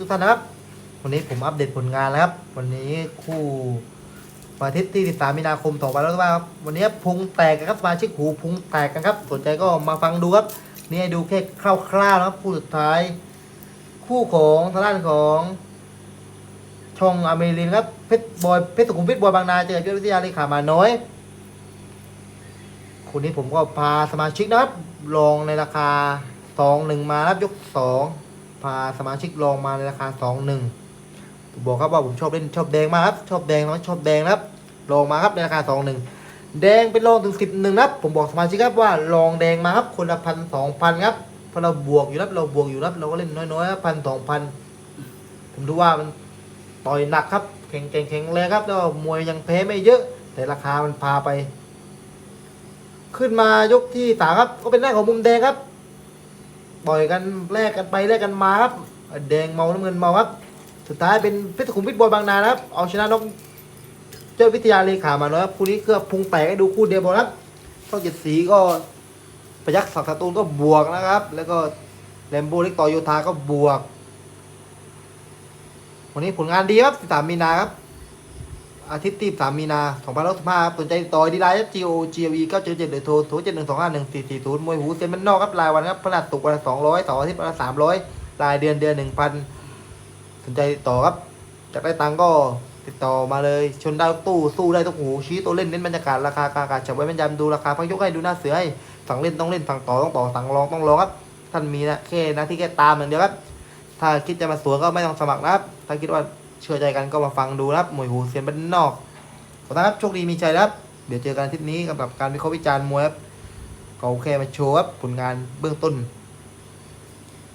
ทุกท่านนะครับ วันนี้ผมอัปเดตผลงานแล้วครับ วันนี้คู่วันอาทิตย์ที่ 13 มีนาคมต่อไปแล้วครับ วันนี้พุงแตกกันครับสมาชิกหูพุงแตกกันครับ สนใจก็มาฟังดูครับ นี่ให้ดูแค่คร่าวๆนะครับคู่สุดท้าย คู่ของทางด้านของช่องอเมรินครับ เพชรบอยเพชรสุขุมวิทบอยบางนาเจอกับวิทยาเลขามาน้อยคู่นี้ผมก็พาสมาชิกนะครับ ลองในราคาสองหนึ่งมาครับยกสอง พาสมาชิกลองมาในราคาสองหนึ่งบอกครับว่าผมชอบเล่นชอบแดงมากครับชอบแดงน้อยชอบแดงครับลองมาครับในราคาสองหนึ่งแดงเป็นลองถึงสิบหนึ่งนะครับผมบอกสมาชิกครับว่าลองแดงมาครับคนละพันสองพันครับเพราะเราบวกอยู่ครับเราบวกอยู่ครับเราก็เล่นน้อยๆครับพันสองพันผมดูว่ามันต่อยหนักครับแข็งแข็งแข็งแรงครับแล้วมวยยังแพ้ไม่เยอะ แต่ราคามันพาไป ขึ้นมายกที่สามครับก็เป็นหน้าของมุมแดงครับ ปล่อยกันแลกกันไปแลกกันมาครับแดงเมาน้ำเงินเมาครับสุดท้ายเป็นเพชรสุขุมวิทบอยบางนานครับเอาชนะนกเจ้าวิทยาเลขามาแล้วครับคู่นี้เครือพุงแตกให้ดูคู่เดียวพอครับช่องเจ็ดสีก็ประยักษ์ศักดิ์สตูนก็บวกนะครับ แล้วก็แลมโบเล็กต่อโยธาก็บวก วันนี้ผลงานดีครับ13มีนาครับ อาทิตย์ที่3มีนา2065ครับสนใจติดต่อดีไลน์ครับ G O G V 977หรือโทรโทร71251440มวยหูเซียนมันนอกครับรายวันครับพฤหัสศุกวันละ200เสาร์อาทิตย์วันละ300 รายเดือนเดือน 1,000 สนใจติดต่อครับจากได้ตังก็ติดต่อมาเลย ชนได้ตู้สู้ได้ทุกหูชี้ตัวเล่นเน้นบรรยากาศราคากากาจับไว้แม่นยำดูราคาพักยกให้ดูหน้าเสือให้สั่งเล่นต้องเล่นสั่งต่อต้องต่อสั่งลองต้องลองครับ ท่านมีนะแค่น้าที่แค่ตามอย่างเดียวครับ ถ้าคิดจะมาสวนก็ไม่ต้องสมัครนะครับ ถ้าคิดว่า เชื่อใจกันก็มาฟังดูนะครับมวยหูเซียนบ้านนอกขอบคุณครับโชคดีมีใจครับ เดี๋ยวเจอกันอาทิตย์นี้กับการวิเคราะห์วิจารณ์มวยครับก็โอเคมาโชว์ครับผลงานเบื้องต้น